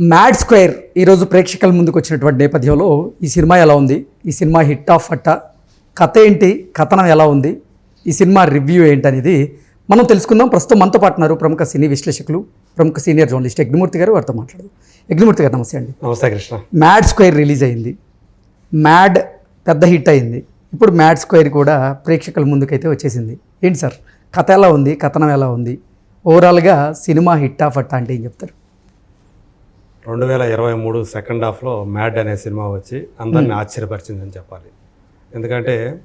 Mad square ఈరోజు ప్రేక్షకుల ముందుకు వచ్చినటువంటి నేపథ్యంలో ఈ సినిమా ఎలా ఉంది? ఈ సినిమా హిట్ ఆఫ్ అట్ట? కథ ఏంటి? కథనం ఎలా ఉంది? ఈ సినిమా రివ్యూ ఏంటి అనేది మనం తెలుసుకుందాం. ప్రస్తుతం మనతో పాటు ఉన్నారు ప్రముఖ సినీ విశ్లేషకులు ప్రముఖ సీనియర్ జర్నలిస్ట్ యజ్ఞమూర్తి గారు వారితో మాట్లాడదు. యజ్ఞమూర్తి గారు నమస్తే అండి. నమస్తే కృష్ణ. మ్యాడ్ స్క్వేర్ రిలీజ్ అయింది. మ్యాడ్ పెద్ద హిట్ అయింది. ఇప్పుడు మ్యాడ్ స్క్వేర్ కూడా ప్రేక్షకుల ముందుకైతే వచ్చేసింది. ఏంటి సార్? కథ ఎలా ఉంది? కథనం ఎలా ఉంది? ఓవరాల్గా సినిమా హిట్ ఆఫ్ అట్ట అంటే ఏం చెప్తారు? రెండు వేల ఇరవై మూడు సెకండ్ హాఫ్లో మ్యాడ్ అనే సినిమా వచ్చి అందరిని ఆశ్చర్యపరిచిందని చెప్పాలి. ఎందుకంటే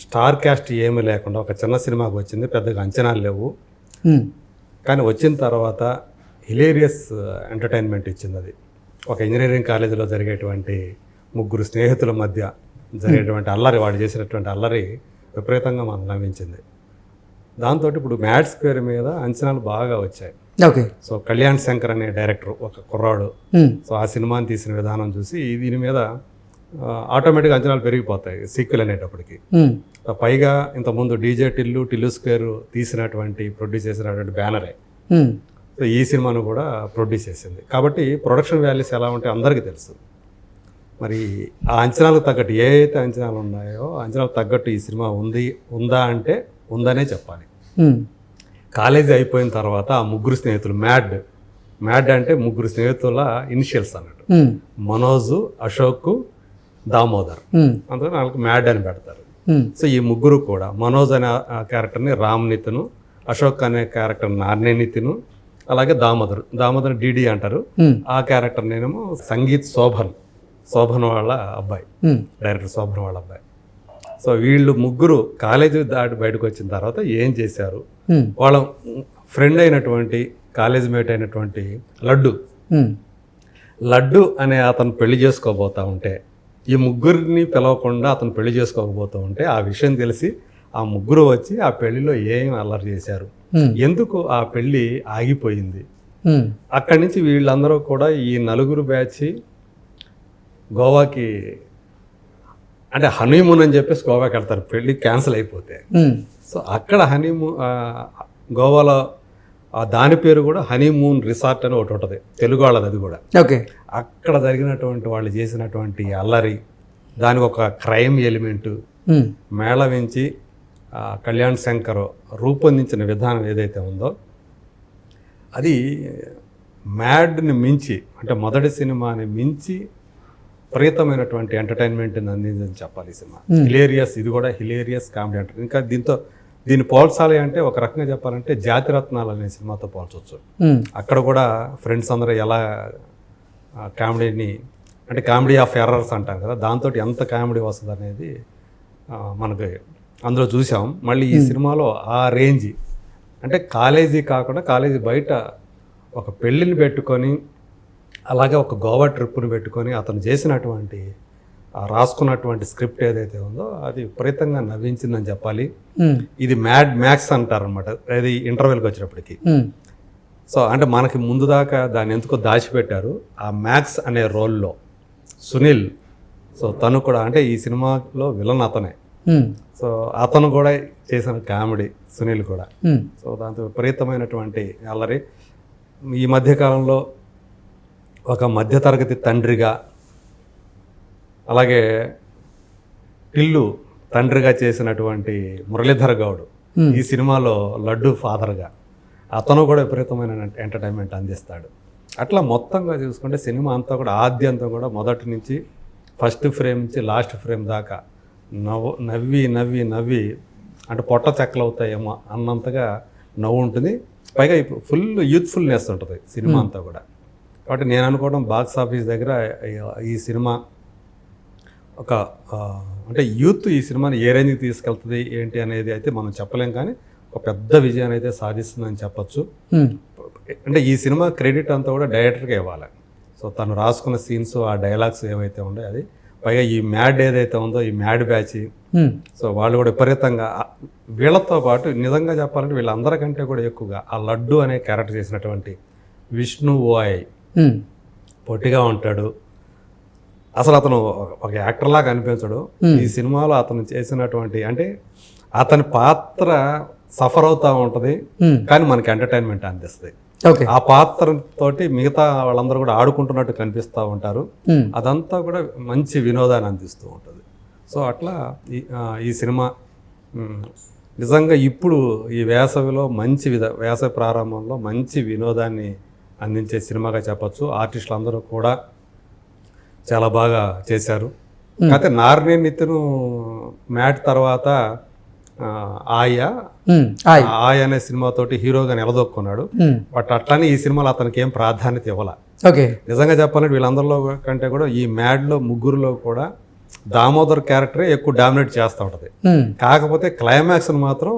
స్టార్ క్యాస్ట్ ఏమీ లేకుండా ఒక చిన్న సినిమాకి వచ్చింది పెద్దగా అంచనాలు లేవు. హ్మ్. కానీ వచ్చిన తర్వాత హిలేరియస్ ఎంటర్టైన్మెంట్ ఇచ్చింది అది. ఒక ఇంజనీరింగ్ కాలేజీలో జరిగేటువంటి ముగ్గురు స్నేహితుల మధ్య జరిగేటువంటి అల్లరి వాడు చేసినటువంటి అల్లరి విపరీతంగా మనం నవ్వించింది. దాంతో ఇప్పుడు మ్యాడ్ స్క్వేర్ మీద అంచనాలు బాగా వచ్చాయి. ఓకే సో కళ్యాణ్ శంకర్ అనే డైరెక్టర్ ఒక కుర్రాడు. సో ఆ సినిమాని తీసిన విధానం చూసి దీని మీద ఆటోమేటిక్గా అంచనాలు పెరిగిపోతాయి సీక్వెల్ అనేటప్పటికి. పైగా ఇంతకుముందు డీజే టిల్లు టిల్లు స్క్వేర్ తీసినటువంటి ప్రొడ్యూస్ చేసినటువంటి బ్యానరే. సో ఈ సినిమాను కూడా ప్రొడ్యూస్ చేసింది కాబట్టి ప్రొడక్షన్ వాల్యూస్ ఎలా ఉంటాయో అందరికీ తెలుసు మరి ఆ అంచనాలకు తగ్గట్టు ఏ అయితే అంచనాలు ఉన్నాయో అంచనాలకు తగ్గట్టు ఈ సినిమా ఉంది ఉందా అంటే ఉందనే చెప్పాలి. కాలేజీ అయిపోయిన తర్వాత ఆ ముగ్గురు స్నేహితులు మ్యాడ్ మ్యాడ్ అంటే ముగ్గురు స్నేహితుల ఇనిషియల్స్ అన్నట్టు. మనోజు అశోక్ దామోదర్. అందుకని వాళ్ళకి మ్యాడ్ అని పెడతారు. సో ఈ ముగ్గురు కూడా మనోజ్ అనే క్యారెక్టర్ని రామ్ నితిన్ అశోక్ అనే క్యారెక్టర్ నార్నే నితిన్ అలాగే దామోదర్ దామోదర్ డిడి అంటారు. ఆ క్యారెక్టర్ నేనేమో సంగీత్ శోభన్ శోభన్ వాళ్ళ అబ్బాయి. డైరెక్టర్ శోభన్ వాళ్ళ అబ్బాయి సో వీళ్ళు ముగ్గురు కాలేజీ దాటి బయటకు వచ్చిన తర్వాత ఏం చేశారు. వాళ్ళ ఫ్రెండ్ అయినటువంటి కాలేజ్ మేట్ అయినటువంటి లడ్డు. లడ్డు అనే అతను పెళ్ళి చేసుకోబోతా ఉంటే ఈ ముగ్గురిని పిలవకుండా అతను పెళ్ళి చేసుకోకపోతూ ఉంటే ఆ విషయం తెలిసి ఆ ముగ్గురు వచ్చి ఆ పెళ్ళిలో ఏం అల్లరి చేశారు. ఎందుకు ఆ పెళ్ళి ఆగిపోయింది. అక్కడి నుంచి వీళ్ళందరూ కూడా ఈ నలుగురు బ్యాచ్ గోవాకి అంటే హనీమూన్ అని చెప్పేసి గోవాకి వెళ్తారు పెళ్ళి క్యాన్సిల్ అయిపోతే. సో అక్కడ హనీమూన్ గోవాలో దాని పేరు కూడా హనీమూన్ రిసార్ట్ అని ఒకటి ఉంటుంది. తెలుగు వాళ్ళది అది కూడా. ఓకే. అక్కడ జరిగినటువంటి వాళ్ళు చేసినటువంటి అల్లరి దానికి ఒక క్రైమ్ ఎలిమెంటు. మేళవించి కళ్యాణ్ శంకర్ రూపొందించిన విధానం ఏదైతే ఉందో అది మ్యాడ్ని మించి అంటే మొదటి సినిమాని మించి విపరీతమైనటువంటి ఎంటర్టైన్మెంట్ని అందిందని చెప్పాలి ఈ సినిమా. హిలేరియస్ ఇది కూడా హిలేరియస్ కామెడీ అంటారు. ఇంకా దీంతో దీన్ని పోల్చాలి అంటే ఒక రకంగా చెప్పాలంటే జాతిరత్నాలు అనే సినిమాతో పోల్చవచ్చు. అక్కడ కూడా ఫ్రెండ్స్ అందరూ ఎలా కామెడీని అంటే కామెడీ ఆఫ్ ఎర్రర్స్ అంటాం కదా దాంతో ఎంత కామెడీ వస్తుంది అనేది మనకి అందులో చూసాం. మళ్ళీ ఈ సినిమాలో ఆ రేంజ్ అంటే కాలేజీ కాకుండా కాలేజీ బయట ఒక పెళ్ళిని పెట్టుకొని అలాగే ఒక గోవా ట్రిప్ను పెట్టుకొని అతను చేసినటువంటి రాసుకున్నటువంటి స్క్రిప్ట్ ఏదైతే ఉందో అది విపరీతంగా నవ్వించిందని చెప్పాలి. ఇది మ్యాడ్ మ్యాక్స్ అంటారనమాట అది ఇంటర్వెల్కి వచ్చినప్పటికి. సో అంటే మనకి ముందు దాకా దాన్ని ఎందుకో దాచిపెట్టారు? ఆ మ్యాక్స్ అనే రోల్లో. సునీల్. సో తను కూడా అంటే ఈ సినిమాలో విలన్ అతనే. సో అతను కూడా చేసిన కామెడీ సునీల్ కూడా. సో దాంతో విపరీతమైనటువంటి అల్లరి. ఈ మధ్యకాలంలో ఒక మధ్యతరగతి తండ్రిగా అలాగే టిల్లు తండ్రిగా చేసినటువంటి మురళీధర్ గౌడ్. ఈ సినిమాలో లడ్డు ఫాదర్గా. అతను కూడా విపరీతమైన ఎంటర్టైన్మెంట్ అందిస్తాడు. అట్లా మొత్తంగా చూసుకుంటే సినిమా అంతా కూడా ఆద్యంతం కూడా మొదటి నుంచి ఫస్ట్ ఫ్రేమ్ నుంచి లాస్ట్ ఫ్రేమ్ దాకా నవ్వు నవ్వి నవ్వి నవ్వి అంటే పొట్ట చెక్కలు అవుతాయేమో అన్నంతగా నవ్వు ఉంటుంది. పైగా ఫుల్ యూత్ఫుల్నెస్ ఉంటుంది సినిమా అంతా కూడా. కాబట్టి నేను అనుకోవడం బాక్స్ ఆఫీస్ దగ్గర ఈ- సినిమా ఒక అంటే యూత్ ఈ సినిమాని ఏ రేంజ్కి తీసుకెళ్తుంది ఏంటి అనేది అయితే మనం చెప్పలేం కానీ ఒక పెద్ద విజయాన్ని అయితే సాధిస్తుందని చెప్పొచ్చు. అంటే ఈ సినిమా క్రెడిట్ అంతా కూడా డైరెక్టర్గా ఇవ్వాలి సో తను రాసుకున్న సీన్స్ ఆ డైలాగ్స్ ఏవైతే ఉన్నాయో అది పైగా ఈ మ్యాడ్ ఏదైతే ఉందో ఈ మ్యాడ్ బ్యాచ్. సో వాళ్ళు కూడా విపరీతంగా వీళ్ళతో పాటు నిజంగా చెప్పాలంటే వీళ్ళందరికంటే కూడా ఎక్కువగా ఆ లడ్డు అనే క్యారెక్టర్ చేసినటువంటి విష్ణు ఓయ్ హ్మ్. పొట్టిగా ఉంటాడు. అసలు అతను ఒక- యాక్టర్ లాగా అనిపించడు. ఈ సినిమాలో అతను చేసినటువంటి అంటే అతని పాత్ర సఫర్ అవుతూ ఉంటుంది. కానీ మనకి ఎంటర్టైన్మెంట్ అందిస్తుంది. ఆ పాత్ర తోటి మిగతా వాళ్ళందరూ కూడా ఆడుకుంటున్నట్టు కనిపిస్తూ ఉంటారు. అదంతా కూడా మంచి వినోదాన్ని అందిస్తూ ఉంటుంది. సో అట్లా ఈ సినిమా నిజంగా ఇప్పుడు ఈ వేసవిలో మంచి విధ వేసవి ప్రారంభంలో మంచి వినోదాన్ని అందించే సినిమాగా చెప్పొచ్చు. ఆర్టిస్టులు అందరూ కూడా చాలా బాగా చేశారు. కాకపోతే నార్నే నితిను మ్యాట్ తర్వాత ఆయ. ఆయ్. అనే సినిమాతోటి హీరోగా నిలదొక్కున్నాడు. బట్ అట్లానే ఈ సినిమాలో అతనికి ఏం ప్రాధాన్యత ఇవ్వాల. ఓకే. నిజంగా చెప్పాలంటే వీళ్ళందరిలో కంటే కూడా ఈ మ్యాడ్లో ముగ్గురులో కూడా దామోదర్ క్యారెక్టరే ఎక్కువ డామినేట్ చేస్తూ ఉంటుంది. కాకపోతే క్లైమాక్స్ని మాత్రం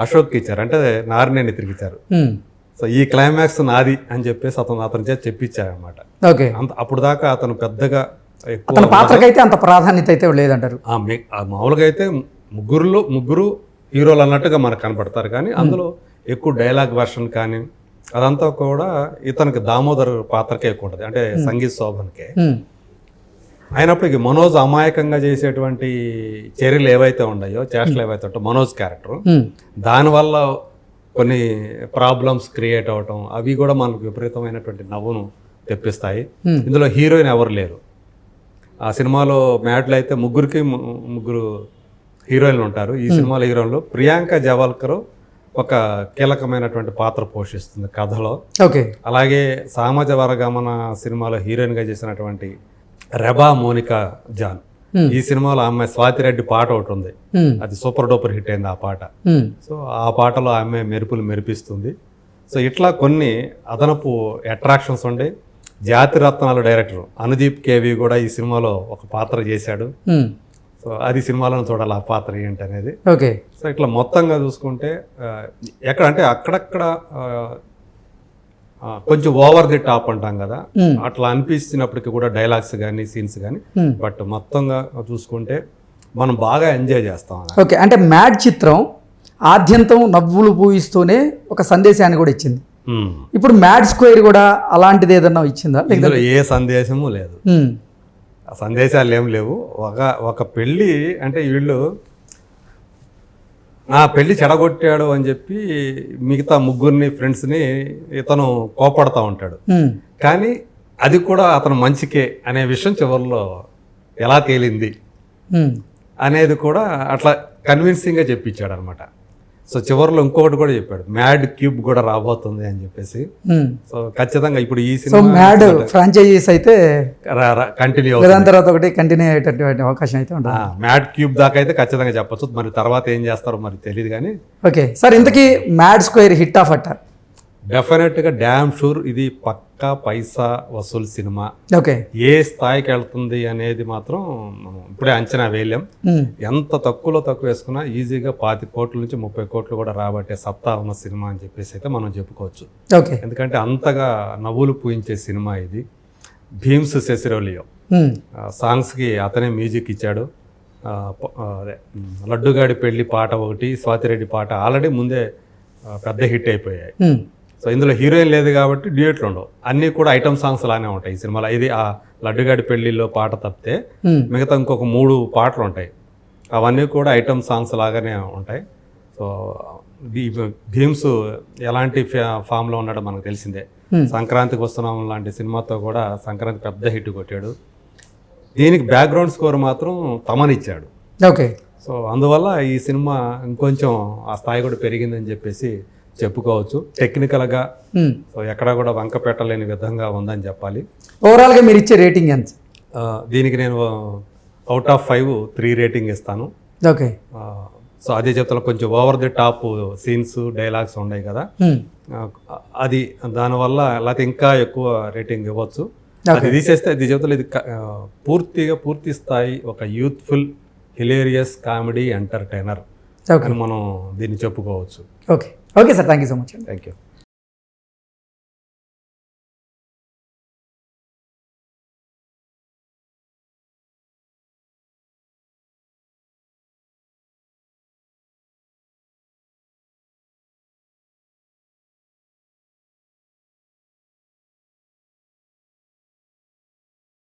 అశోక్కి ఇచ్చారు. అంటే నారినేని తిరిగిచ్చారు ఉమ్, సో ఈ క్లైమాక్స్ నాది అని చెప్పేసి అతను అతని చేత చెప్పించారు అనమాట ఓకే. అంత అప్పుడు దాకా అతను పెద్దగా అతని పాత్రకైతే అంత ప్రాధాన్యత అయితే లేదంటారు. మామూలుగా అయితే ముగ్గురులో ముగ్గురు హీరోలు అన్నట్టుగా మనకు కనపడతారు కానీ అందులో ఎక్కువ డైలాగ్ వర్షన్ కానీ అదంతా కూడా ఇతనికి దామోదర్ పాత్రకే ఎక్కువ ఉంటుంది. అంటే సంగీత్ శోభన్కే. ఉమ్, అయినప్పటికీ మనోజ్ అమాయకంగా చేసేటువంటి చర్యలు ఏవైతే ఉన్నాయో చేష్టలు ఏవైతే ఉంటాయో మనోజ్ క్యారెక్టర్ దానివల్ల కొన్ని ప్రాబ్లమ్స్ క్రియేట్ అవటం అవి కూడా మనకు విపరీతమైనటువంటి నవ్వును తెప్పిస్తాయి. Hmm. ఇందులో హీరోయిన్ ఎవరు లేరు. ఆ సినిమాలో మ్యాట్లు అయితే ముగ్గురికి ముగ్గురు హీరోయిన్లు ఉంటారు. ఈ సినిమాలో హీరోయిన్లు ప్రియాంక జవాల్కర్ ఒక కీలకమైనటువంటి పాత్ర పోషిస్తుంది కథలో. ఓకే. అలాగే సామాజ వర్గమన సినిమాలో హీరోయిన్గా చేసినటువంటి రెబా మోనికా జాన్. Hmm. ఈ సినిమాలో ఆమె స్వాతిరెడ్డి పాట ఒకటి ఉంది. ఉమ్, అది సూపర్ డూపర్ హిట్ అయింది ఆ పాట. ఉమ్, సో ఆ పాటలో ఆమె మెరుపులు మెరిపిస్తుంది. సో ఇట్లా కొన్ని అదనపు అట్రాక్షన్స్ ఉండే. జాతి రత్నాలు డైరెక్టర్ అనుదీప్ కేవి కూడా ఈ సినిమాలో ఒక పాత్ర చేశాడు. సో అది సినిమాలో చూడాలి ఆ పాత్ర ఏంటి అనేది ఓకే సో ఇట్లా మొత్తంగా చూసుకుంటే ఎక్కడ అంటే అక్కడక్కడ కొంచెం ఓవర్ ది టాప్ అంటాం కదా. అట్లా అనిపించినప్పటికీ కూడా డైలాగ్స్ కానీ సీన్స్ కానీ. బట్ మొత్తంగా చూసుకుంటే మనం బాగా ఎంజాయ్ చేస్తాం ఓకే అంటే మ్యాడ్ చిత్రం ఆద్యంతం నవ్వులు పూయిస్తూనే ఒక సందేశాన్ని కూడా ఇచ్చింది. ఇప్పుడు మ్యాడ్ స్క్వేర్ కూడా అలాంటిది ఏదన్నా ఇచ్చిందా? ఇందులో ఏ సందేశము లేదు. సందేశాలు ఏం లేవు. ఒక ఒక పెళ్ళి అంటే వీళ్ళు నా పెళ్ళి చెడగొట్టాడు అని చెప్పి మిగతా ముగ్గురిని ఫ్రెండ్స్ని ఇతను కోపడతా ఉంటాడు. కానీ అది కూడా అతను మంచికే అనే విషయం చివరిలో ఎలా తేలింది అనేది కూడా అట్లా కన్విన్సింగ్గా చెప్పించాడు అనమాట సో చివరిలో ఇంకొకటి కూడా చెప్పాడు మ్యాడ్ క్యూబ్ కూడా రాబోతుంది అని చెప్పేసి. సో ఖచ్చితంగా ఇప్పుడు ఈ సో సినిమా మ్యాడ్ ఫ్రాంచైజీస్ అయితే కంటిన్యూ దాని తర్వాత ఒకటి కంటిన్యూ అయ్యేటటువంటి అవకాశం అయితే ఉంటుంది. మ్యాడ్ క్యూబ్ దాకా అయితే ఖచ్చితంగా చెప్పొచ్చు. మరి తర్వాత ఏం చేస్తారో మరి తెలియదు కానీ. ఓకే. సార్ ఇంతకీ మ్యాడ్ స్క్వేర్ హిట్ ఆఫ్ అట్ట? డెఫినెట్గా డ్యామ్ షూర్ ఇది పక్కా పైసా వసూలు సినిమా. ఓకే. ఏ స్థాయికి వెళ్తుంది అనేది మాత్రం మనం ఇప్పుడే అంచనా వేయలేం. ఎంత తక్కువలో తక్కువ వేసుకున్నా ఈజీగా పాతి కోట్ల నుంచి ముప్పై కోట్లు కూడా రాబట్టే సత్తా ఉన్న సినిమా అని చెప్పేసి అయితే మనం చెప్పుకోవచ్చు. ఓకే. ఎందుకంటే అంతగా నవ్వులు పూయించే సినిమా ఇది. భీమ్స్ సెసిరోలియో సాంగ్స్కి అతనే మ్యూజిక్ ఇచ్చాడు. అదే లడ్డుగాడి పెళ్ళి పాట ఒకటి స్వాతిరెడ్డి పాట ఆల్రెడీ ముందే పెద్ద హిట్ అయిపోయాయి. సో ఇందులో హీరోయిన్ లేదు కాబట్టి డ్యూయట్లు ఉండవు. అన్నీ కూడా ఐటమ్ సాంగ్స్ లానే ఉంటాయి ఈ సినిమాలో. ఇది ఆ లడ్డుగాడి పెళ్ళిలో పాట తప్పితే మిగతా ఇంకొక మూడు పాటలు ఉంటాయి. అవన్నీ కూడా ఐటమ్ సాంగ్స్ లాగానే ఉంటాయి. సో భీమ్స్ ఎలాంటి ఫామ్లో ఉన్నాడో మనకు తెలిసిందే. సంక్రాంతికి వస్తున్నాం లాంటి సినిమాతో కూడా సంక్రాంతి పెద్ద హిట్ కొట్టాడు. దీనికి బ్యాక్గ్రౌండ్ స్కోర్ మాత్రం తమనిచ్చాడు. ఓకే. సో అందువల్ల ఈ సినిమా ఇంకొంచెం ఆ స్థాయి కూడా పెరిగిందని చెప్పేసి చెప్పుకోవచ్చు. టెక్నికల్గా ఉమ్. సో ఎక్కడా కూడా వంక పెట్టలేని విధంగా ఉందని చెప్పాలి. ఓవరాల్గా మీరు ఇచ్చే రేటింగ్ ఎంత? దీనికి నేను out of five three rating ఇస్తాను. ఓకే సో అదే చెప్తాను కొంచెం over the top scenes dialogues ఉన్నాయి కదా. ఆ, అది దానివల్ల లేకపోతే ఇంకా ఎక్కువ రేటింగ్ ఇవ్వచ్చు. అది తీసేస్తే అది చెప్తాను ఇది పూర్తిగా పూర్తి స్థాయి ఒక యూత్ఫుల్ హిలేరియస్ కామెడీ ఎంటర్టైనర్ అని మనం దీన్ని చెప్పుకోవచ్చు. Okay okay sir thank you so much thank you